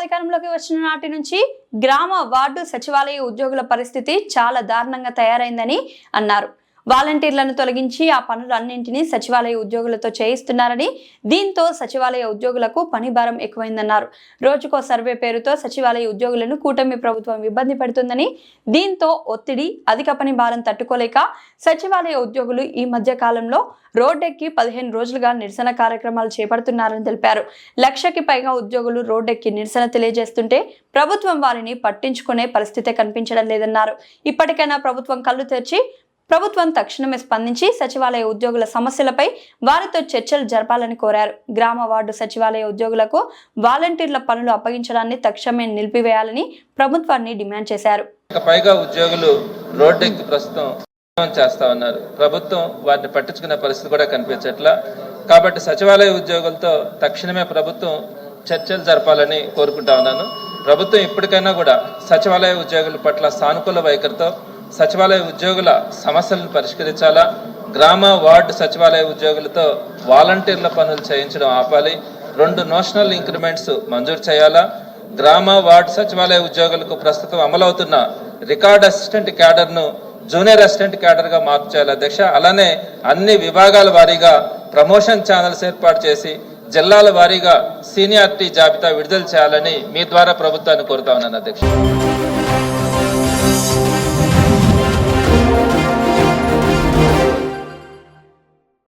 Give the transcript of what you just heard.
అధికారంలోకి వచ్చిన నాటి నుంచి గ్రామ వార్డు సచివాలయ ఉద్యోగుల పరిస్థితి చాలా దారుణంగా తయారైందని అన్నారు. వాలంటీర్లను తొలగించి ఆ పనులన్నింటినీ సచివాలయ ఉద్యోగులతో చేయిస్తున్నారని దీంతో సచివాలయ ఉద్యోగులకు పని భారం ఎక్కువైందన్నారు. రోజుకో సర్వే పేరుతో సచివాలయ ఉద్యోగులను కూటమి ప్రభుత్వం ఇబ్బంది పెడుతుందని దీంతో ఒత్తిడి అధిక పని భారం తట్టుకోలేక సచివాలయ ఉద్యోగులు ఈ మధ్య కాలంలో రోడ్డెక్కి పదిహేను రోజులుగా నిరసన కార్యక్రమాలు చేపడుతున్నారని తెలిపారు. లక్షకి పైగా ఉద్యోగులు రోడ్డెక్కి నిరసన తెలియజేస్తుంటే ప్రభుత్వం వారిని పట్టించుకునే పరిస్థితే కనిపించడం లేదన్నారు. ఇప్పటికైనా ప్రభుత్వం కళ్ళు తెరిచి ప్రభుత్వం తక్షణమే స్పందించి సచివాలయ ఉద్యోగుల సమస్యలపై వారితో చర్చలు జరపాలని కోరారు. గ్రామ వార్డు సచివాలయ ఉద్యోగులకు వాలంటీర్ల పనులు అప్పగించడాన్ని తక్షణమే నిలిపివేయాలని ప్రభుత్వాన్ని డిమాండ్ చేశారు. పైగా ఉద్యోగులు రోడ్డెక్కి ప్రస్తుతం చేస్తా ఉన్నారు. ప్రభుత్వం వారిని పట్టించుకునే పరిస్థితి కూడా కనిపించట్లా. కాబట్టి సచివాలయ ఉద్యోగులతో తక్షణమే ప్రభుత్వం చర్చలు జరపాలని కోరుకుంటా ఉన్నాను. ప్రభుత్వం ఇప్పటికైనా కూడా సచివాలయ ఉద్యోగుల పట్ల సానుకూల వైఖరితో సచివాలయ ఉద్యోగుల సమస్యలను పరిష్కరించాలా? గ్రామ వార్డు సచివాలయ ఉద్యోగులతో వాలంటీర్ల పనులు చేయించడం ఆపాలి. రెండు నోషనల్ ఇంక్రిమెంట్స్ మంజూరు చేయాలా? గ్రామ వార్డు సచివాలయ ఉద్యోగులకు ప్రస్తుతం అమలవుతున్న రికార్డ్ అసిస్టెంట్ క్యాడర్ను జూనియర్ అసిస్టెంట్ క్యాడర్గా మార్పు చేయాలి అధ్యక్ష. అలానే అన్ని విభాగాల వారీగా ప్రమోషన్ ఛానల్స్ ఏర్పాటు చేసి జిల్లాల వారీగా సీనియారిటీ జాబితా విడుదల చేయాలని మీ ద్వారా ప్రభుత్వాన్ని కోరుతా ఉన్నాను అధ్యక్ష.